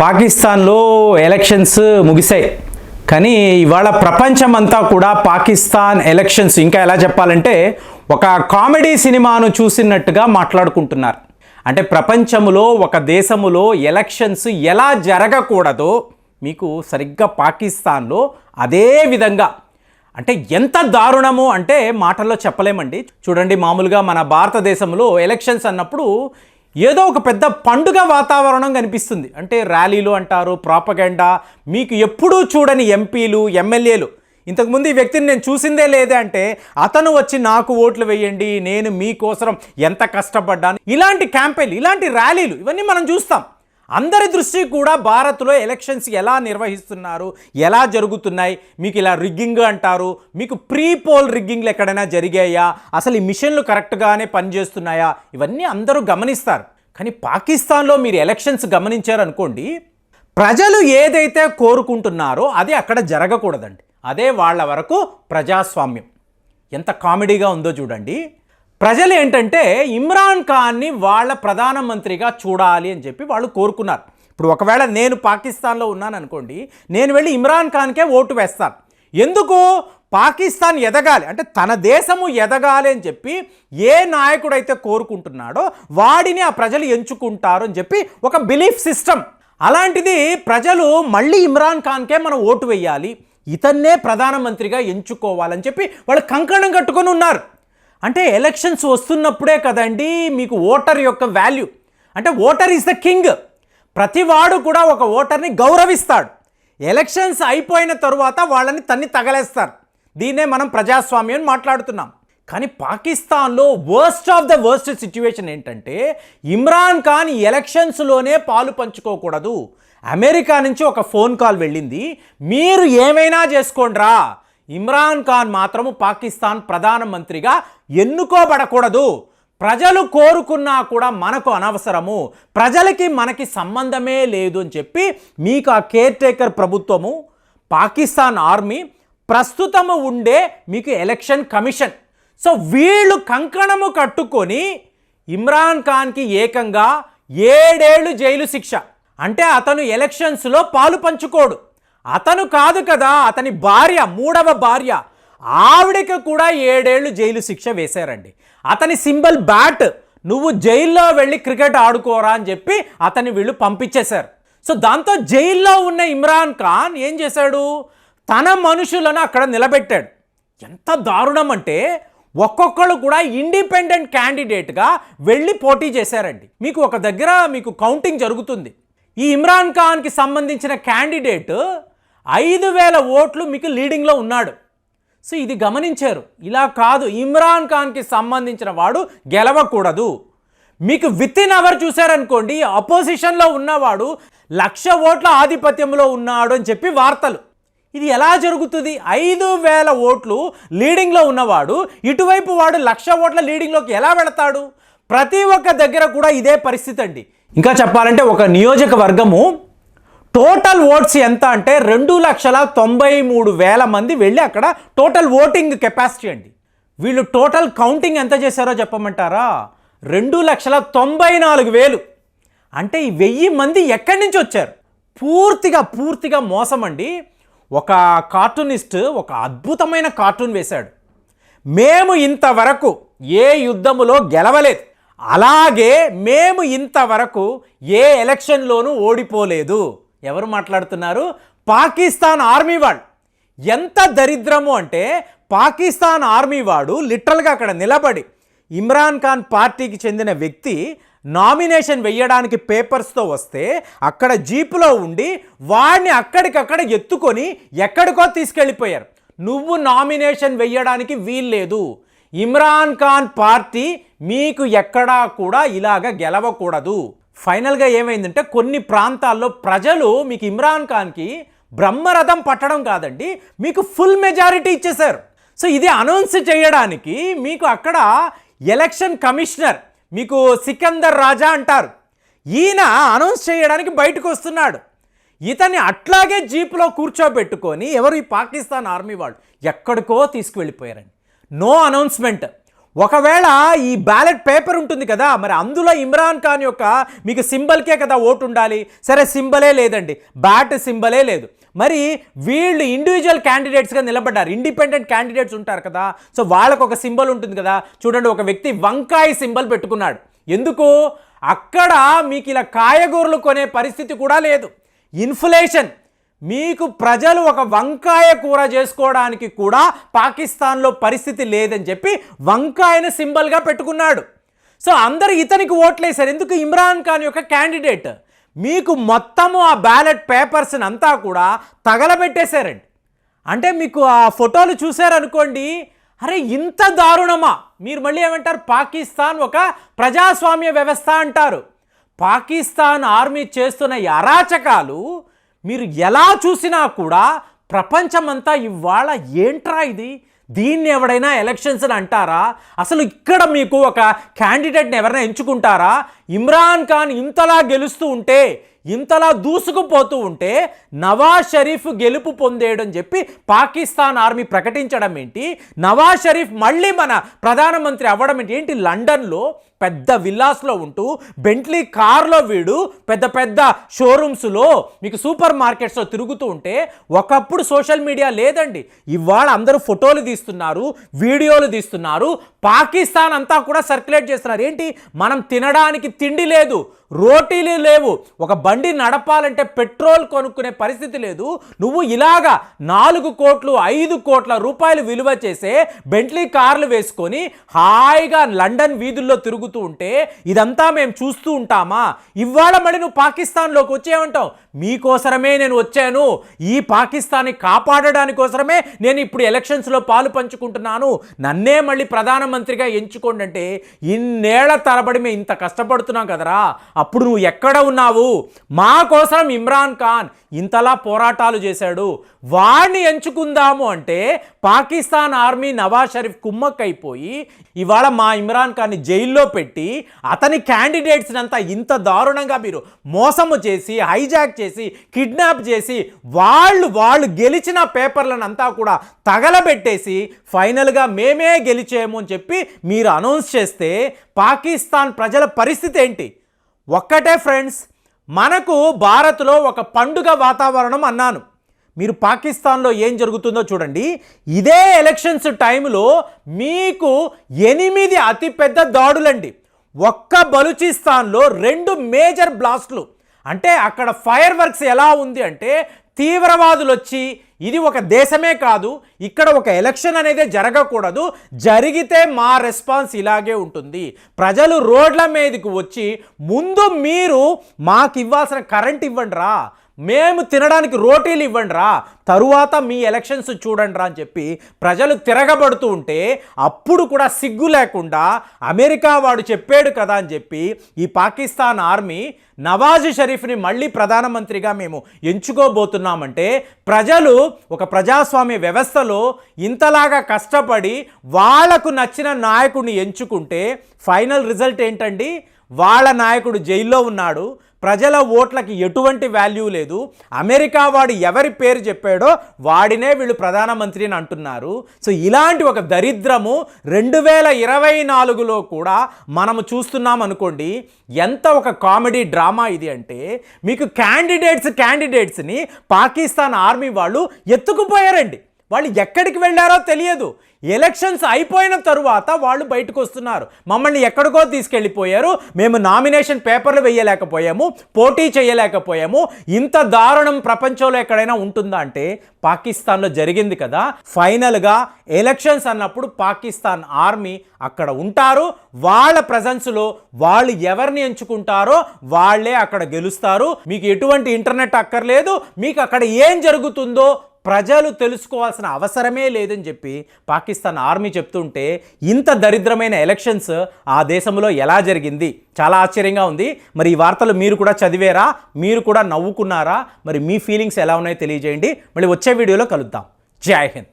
పాకిస్తాన్లో ఎలక్షన్స్ ముగిశాయి. కానీ ఇవాళ ప్రపంచం అంతా కూడా పాకిస్తాన్ ఎలక్షన్స్ ఇంకా ఎలా చెప్పాలంటే ఒక కామెడీ సినిమాను చూసినట్టుగా మాట్లాడుకుంటున్నారు. అంటే ప్రపంచంలో ఒక దేశములో ఎలక్షన్స్ ఎలా జరగకూడదో మీకు సరిగ్గా పాకిస్తాన్లో అదే విధంగా. అంటే ఎంత దారుణము అంటే మాటల్లో చెప్పలేమండి. చూడండి మామూలుగా మన భారతదేశంలో ఎలక్షన్స్ అన్నప్పుడు ఏదో ఒక పెద్ద పండుగ వాతావరణం కనిపిస్తుంది. అంటే ర్యాలీలు అంటారు ప్రాపగెండా మీకు ఎప్పుడూ చూడని ఎంపీలు ఎమ్మెల్యేలు. ఇంతకుముందు ఈ వ్యక్తిని నేను చూసిందే లేదే అంటే అతను వచ్చి నాకు ఓట్లు వేయండి నేను మీకోసం ఎంత కష్టపడ్డాను. ఇలాంటి క్యాంపెయిన్ ఇలాంటి ర్యాలీలు ఇవన్నీ మనం చూస్తాం. అందరి దృష్టి కూడా భారత్లో ఎలక్షన్స్ ఎలా నిర్వహిస్తున్నారు ఎలా జరుగుతున్నాయి మీకు ఇలా రిగ్గింగ్ అంటారు మీకు ప్రీ పోల్ రిగ్గింగ్లు ఎక్కడైనా జరిగాయా అసలు ఈ మిషన్లు కరెక్ట్గానే పనిచేస్తున్నాయా ఇవన్నీ అందరూ గమనిస్తారు. కానీ పాకిస్తాన్లో మీరు ఎలక్షన్స్ గమనించారనుకోండి ప్రజలు ఏదైతే కోరుకుంటున్నారో అది అక్కడ జరగకూడదండి. అదే వాళ్ళ వరకు ప్రజాస్వామ్యం. ఎంత కామెడీగా ఉందో చూడండి. ప్రజలు ఏంటంటే ఇమ్రాన్ ఖాన్ని వాళ్ళ ప్రధానమంత్రిగా చూడాలి అని చెప్పి వాళ్ళు కోరుకున్నారు. ఇప్పుడు ఒకవేళ నేను పాకిస్తాన్లో ఉన్నాను అనుకోండి నేను వెళ్ళి ఇమ్రాన్ ఖాన్కే ఓటు వేస్తాను. ఎందుకు? పాకిస్తాన్ ఎదగాలి అంటే తన దేశము ఎదగాలి అని చెప్పి ఏ నాయకుడైతే కోరుకుంటున్నాడో వాడిని ఆ ప్రజలు ఎంచుకుంటారు అని చెప్పి ఒక బిలీఫ్ సిస్టమ్. అలాంటిది ప్రజలు మళ్ళీ ఇమ్రాన్ ఖాన్కే మనం ఓటు వేయాలి ఇతన్నే ప్రధానమంత్రిగా ఎంచుకోవాలని చెప్పి వాళ్ళు కంకణం కట్టుకొని ఉన్నారు. అంటే ఎలక్షన్స్ వస్తున్నప్పుడే కదండి మీకు ఓటర్ యొక్క వాల్యూ. అంటే ఓటర్ ఈజ్ ద కింగ్. ప్రతివాడు కూడా ఒక ఓటర్ని గౌరవిస్తాడు. ఎలక్షన్స్ అయిపోయిన తరువాత వాళ్ళని తన్ని తగలేస్తారు. దీన్నే మనం ప్రజాస్వామ్యం అని మాట్లాడుతున్నాం. కానీ పాకిస్తాన్లో worst of the worst situation ఏంటంటే ఇమ్రాన్ ఖాన్ ఎలక్షన్స్లోనే పాలు పంచుకోకూడదు. అమెరికా నుంచి ఒక ఫోన్ కాల్ వెళ్ళింది. మీరు ఏమైనా చేసుకోండిరా. ఇమ్రాన్ ఖాన్ మాత్రము పాకిస్తాన్ ప్రధానమంత్రిగా ఎన్నుకోబడకూడదు. ప్రజలు కోరుకున్నా కూడా మనకు అనవసరము. ప్రజలకి మనకి సంబంధమే లేదు అని చెప్పి మీకు ఆ కేర్ టేకర్ ప్రభుత్వము పాకిస్తాన్ ఆర్మీ ప్రస్తుతము ఉండే మీకు ఎలక్షన్ కమిషన్. సో వీళ్ళు కంకణము కట్టుకొని ఇమ్రాన్ ఖాన్కి ఏకంగా ఏడేళ్ళు జైలు శిక్ష. అంటే అతను ఎలక్షన్స్లో పాలు పంచుకోడు. అతను కాదు కదా అతని భార్య మూడవ భార్య. ఆవిడకి కూడా ఏడేళ్ళు జైలు శిక్ష వేశారండి. అతని సింబల్ బ్యాట్ నువ్వు జైల్లో వెళ్ళి క్రికెట్ ఆడుకోరా అని చెప్పి అతని వీళ్ళు పంపించేశారు. సో దాంతో జైల్లో ఉన్న ఇమ్రాన్ ఖాన్ ఏం చేశాడు? తన మనుషులను అక్కడ నిలబెట్టాడు. ఎంత దారుణం అంటే ఒక్కొక్కళ్ళు కూడా ఇండిపెండెంట్ క్యాండిడేట్గా వెళ్ళి పోటీ చేశారండి. మీకు ఒక దగ్గర మీకు కౌంటింగ్ జరుగుతుంది. ఈ ఇమ్రాన్ ఖాన్కి సంబంధించిన క్యాండిడేట్ ఐదు వేల ఓట్లు మీకు లీడింగ్లో ఉన్నాడు. సో ఇది గమనించారు. ఇలా కాదు. ఇమ్రాన్ ఖాన్కి సంబంధించిన వాడు గెలవకూడదు. మీకు విత్ ఇన్ అవర్ చూశారనుకోండి అపోజిషన్లో ఉన్నవాడు లక్ష ఓట్ల ఆధిపత్యంలో ఉన్నాడు అని చెప్పి వార్తలు. ఇది ఎలా జరుగుతుంది? ఐదు వేల ఓట్లు లీడింగ్లో ఉన్నవాడు ఇటువైపు వాడు లక్ష ఓట్ల లీడింగ్లోకి ఎలా వెళతాడు? ప్రతి ఒక్క దగ్గర కూడా ఇదే పరిస్థితి అండి. ఇంకా చెప్పాలంటే ఒక నియోజకవర్గము టోటల్ ఓట్స్ ఎంత అంటే రెండు లక్షల తొంభై మూడు వేల మంది వెళ్ళి అక్కడ టోటల్ ఓటింగ్ కెపాసిటీ అండి. వీళ్ళు టోటల్ కౌంటింగ్ ఎంత చేశారో చెప్పమంటారా? రెండు లక్షల తొంభై నాలుగు వేలు. అంటే ఈ వెయ్యి మంది ఎక్కడి నుంచి వచ్చారు? పూర్తిగా పూర్తిగా మోసం అండి. ఒక కార్టూనిస్ట్ ఒక అద్భుతమైన కార్టూన్ వేశాడు. మేము ఇంతవరకు ఏ యుద్ధములో గెలవలేదు. అలాగే మేము ఇంతవరకు ఏ ఎలక్షన్లోనూ ఓడిపోలేదు. ఎవరు మాట్లాడుతున్నారు? పాకిస్తాన్ ఆర్మీ వాళ్ళు ఎంత దరిద్రము అంటే పాకిస్తాన్ ఆర్మీ వాడు లిటరల్గా అక్కడ నిలబడి ఇమ్రాన్ ఖాన్ పార్టీకి చెందిన వ్యక్తి నామినేషన్ వెయ్యడానికి పేపర్స్తో వస్తే అక్కడ జీపులో ఉండి వాడిని అక్కడికక్కడ ఎత్తుకొని ఎక్కడికో తీసుకెళ్ళిపోయారు. నువ్వు నామినేషన్ వెయ్యడానికి వీల్లేదు. ఇమ్రాన్ ఖాన్ పార్టీ మీకు ఎక్కడా కూడా ఇలాగ గెలవకూడదు. ఫైనల్గా ఏమైందంటే కొన్ని ప్రాంతాల్లో ప్రజలు మీకు ఇమ్రాన్ ఖాన్కి బ్రహ్మరథం పట్టడం కాదండి మీకు ఫుల్ మెజారిటీ ఇచ్చేశారు. సో ఇది అనౌన్స్ చేయడానికి మీకు అక్కడ ఎలక్షన్ కమిషనర్ మీకు సికందర్ రాజా అంటారు. ఈయన అనౌన్స్ చేయడానికి బయటకు వస్తున్నాడు. ఇతన్ని అట్లాగే జీప్లో కూర్చోబెట్టుకొని ఎవరు ఈ పాకిస్తాన్ ఆర్మీ వాళ్ళు ఎక్కడికో తీసుకువెళ్ళిపోయారండి. No announcement. ఒకవేళ ఈ బ్యాలెట్ పేపర్ ఉంటుంది కదా మరి అందులో ఇమ్రాన్ ఖాన్ యొక్క మీకు సింబల్కే కదా ఓటు ఉండాలి? సరే సింబలే లేదండి. బ్యాట్ సింబలే లేదు. మరి వీళ్ళు ఇండివిజువల్ క్యాండిడేట్స్గా నిలబడ్డారు. ఇండిపెండెంట్ క్యాండిడేట్స్ ఉంటారు కదా. సో వాళ్ళకు ఒక సింబల్ ఉంటుంది కదా. చూడండి ఒక వ్యక్తి వంకాయ సింబల్ పెట్టుకున్నాడు. ఎందుకు? అక్కడ మీకు ఇలా కాయగూరలు కొనే పరిస్థితి కూడా లేదు. ఇన్ఫ్లేషన్ మీకు ప్రజలు ఒక వంకాయ కూర చేసుకోవడానికి కూడా పాకిస్తాన్లో పరిస్థితి లేదని చెప్పి వంకాయను సింబల్గా పెట్టుకున్నాడు. సో అందరూ ఇతనికి ఓట్లేశారు. ఎందుకు ఇమ్రాన్ ఖాన్ యొక్క క్యాండిడేట్ మీకు మొత్తము ఆ బ్యాలెట్ పేపర్స్ని అంతా కూడా తగలబెట్టేశారండి. అంటే మీకు ఆ ఫోటోలు చూశారనుకోండి అరే ఇంత దారుణమా? మీరు మళ్ళీ ఏమంటారు? పాకిస్తాన్ ఒక ప్రజాస్వామ్య వ్యవస్థ అంటారు. పాకిస్తాన్ ఆర్మీ చేస్తున్న అరాచకాలు మీరు ఎలా చూసినా కూడా ప్రపంచమంతా ఇవాళ ఏంట్రా ఇది? దీన్ని ఎవడైనా ఎలక్షన్స్ అని అంటారా? అసలు ఇక్కడ మీకు ఒక క్యాండిడేట్ని ఎవరైనా ఎంచుకుంటారా? ఇమ్రాన్ ఖాన్ ఇంతలా గెలుస్తూ ఉంటే ఇంతలా దూసుకుపోతూ ఉంటే నవాజ్ షరీఫ్ గెలుపు పొందేయడం చెప్పి పాకిస్తాన్ ఆర్మీ ప్రకటించడం ఏంటి? నవాజ్ షరీఫ్ మళ్ళీ మన ప్రధానమంత్రి అవ్వడం ఏంటి? ఏంటి లండన్లో పెద్ద విల్లాస్లో ఉంటూ బెంట్లీ కార్లో వీడు పెద్ద పెద్ద షోరూమ్స్లో మీకు సూపర్ మార్కెట్స్లో తిరుగుతూ ఉంటే ఒకప్పుడు సోషల్ మీడియా లేదండి. ఇవాళ అందరూ ఫోటోలు తీస్తున్నారు వీడియోలు తీస్తున్నారు పాకిస్తాన్ అంతా కూడా సర్క్యులేట్ చేస్తున్నారు. ఏంటి? మనం తినడానికి తిండి లేదు రోటీలు లేవు ఒక బండి నడపాలంటే పెట్రోల్ కొనుక్కునే పరిస్థితి లేదు. నువ్వు ఇలాగా నాలుగు కోట్లు ఐదు కోట్ల రూపాయలు విలువ చేసే బెంట్లీ కార్లు వేసుకొని హాయిగా లండన్ వీధుల్లో తిరుగుతూ ఉంటే ఇదంతా మేము చూస్తూ ఉంటామా? ఇవాళ మళ్ళీ నువ్వు పాకిస్తాన్లోకి వచ్చేయమంటావు. మీకోసరమే నేను వచ్చాను. ఈ పాకిస్తాన్ని కాపాడడానికి కోసరమే నేను ఇప్పుడు ఎలక్షన్స్లో పాలు పంచుకుంటున్నాను. నన్నే మళ్ళీ ప్రధానమంత్రిగా ఎంచుకోండి అంటే ఇన్నేళ్ళ తరబడి మేము ఇంత కష్టపడుతున్నాం కదరా. అప్పుడు నువ్వు ఎక్కడ ఉన్నావు? మా కోసం ఇమ్రాన్ ఖాన్ ఇంతలా పోరాటాలు చేశాడు. వాడిని ఎంచుకుందాము అంటే పాకిస్తాన్ ఆర్మీ నవాజ్ షరీఫ్ కుమ్మక్కైపోయి ఇవాళ మా ఇమ్రాన్ ఖాన్ని జైల్లో పెట్టి అతని క్యాండిడేట్స్ని అంతా ఇంత దారుణంగా మీరు మోసము చేసి హైజాక్ చేసి కిడ్నాప్ చేసి వాళ్ళు వాళ్ళు గెలిచిన పేపర్లను అంతా కూడా తగలబెట్టేసి ఫైనల్గా మేమే గెలిచేము అని చెప్పి మీరు అనౌన్స్ చేస్తే పాకిస్తాన్ ప్రజల పరిస్థితి ఏంటి? ఒక్కటే ఫ్రెండ్స్ మనకు భారత్లో ఒక పండుగ వాతావరణం అన్నాను. మీరు పాకిస్తాన్లో ఏం జరుగుతుందో చూడండి. ఇదే ఎలక్షన్స్ టైంలో మీకు ఎనిమిది అతిపెద్ద దాడులండి. ఒక్క బలూచిస్తాన్లో రెండు మేజర్ బ్లాస్ట్లు. అంటే అక్కడ ఫైర్ వర్క్స్ ఎలా ఉంది అంటే తీవ్రవాదులు వచ్చి ఇది ఒక దేశమే కాదు ఇక్కడ ఒక ఎలక్షన్ అనేది జరగకూడదు జరిగితే మా రెస్పాన్స్ ఇలాగే ఉంటుంది. ప్రజలు రోడ్ల మీదకి వచ్చి ముందు మీరు మాకు ఇవ్వాల్సిన కరెంట్ ఇవ్వండి రా మేము తినడానికి రోటీలు ఇవ్వండి రా తరువాత మీ ఎలక్షన్స్ చూడండి రా అని చెప్పి ప్రజలు తిరగబడుతూ ఉంటే అప్పుడు కూడా సిగ్గు లేకుండా అమెరికా వాడు చెప్పాడు కదా అని చెప్పి ఈ పాకిస్తాన్ ఆర్మీ నవాజ్ షరీఫ్ని మళ్ళీ ప్రధానమంత్రిగా మేము ఎంచుకోబోతున్నామంటే ప్రజలు ఒక ప్రజాస్వామ్య వ్యవస్థలో ఇంతలాగా కష్టపడి వాళ్ళకు నచ్చిన నాయకుడిని ఎంచుకుంటే ఫైనల్ రిజల్ట్ ఏంటండి? వాళ్ళ నాయకుడు జైల్లో ఉన్నాడు. ప్రజల ఓట్లకి ఎటువంటి వాల్యూ లేదు. అమెరికా వాడు ఎవరి పేరు చెప్పాడో వాడినే వీళ్ళు ప్రధానమంత్రి అని అంటున్నారు. సో ఇలాంటి ఒక దరిద్రము రెండు వేల ఇరవై నాలుగులో కూడా మనము చూస్తున్నాం అనుకోండి ఎంత ఒక కామెడీ డ్రామా ఇది అంటే మీకు క్యాండిడేట్స్ క్యాండిడేట్స్ని పాకిస్తాన్ ఆర్మీ వాళ్ళు ఎత్తుకుపోయారండి. వాళ్ళు ఎక్కడికి వెళ్ళారో తెలియదు. ఎలక్షన్స్ అయిపోయిన తరువాత వాళ్ళు బయటకు వస్తున్నారు మమ్మల్ని ఎక్కడికో తీసుకెళ్ళిపోయారు. మేము నామినేషన్ పేపర్లు వేయలేకపోయాము పోటీ చేయలేకపోయాము. ఇంత దారుణం ప్రపంచంలో ఎక్కడైనా ఉంటుందా అంటే పాకిస్తాన్లో జరిగింది కదా. ఫైనల్గా ఎలక్షన్స్ అన్నప్పుడు పాకిస్తాన్ ఆర్మీ అక్కడ ఉంటారు. వాళ్ళ ప్రజెన్స్లో వాళ్ళు ఎవరిని ఎంచుకుంటారో వాళ్ళే అక్కడ గెలుస్తారు. మీకు ఎటువంటి ఇంటర్నెట్ అక్కర్లేదు. మీకు అక్కడ ఏం జరుగుతుందో ప్రజలు తెలుసుకోవాల్సిన అవసరమే లేదని చెప్పి పాకిస్తాన్ ఆర్మీ చెప్తుంటే ఇంత దరిద్రమైన ఎలక్షన్స్ ఆ దేశంలో ఎలా జరిగింది? చాలా ఆశ్చర్యంగా ఉంది. మరి ఈ వార్తలు మీరు కూడా చదివేరా? మీరు కూడా నవ్వుకున్నారా? మరి మీ ఫీలింగ్స్ ఎలా ఉన్నాయో తెలియజేయండి. మళ్ళీ వచ్చే వీడియోలో కలుద్దాం. జై హింద్.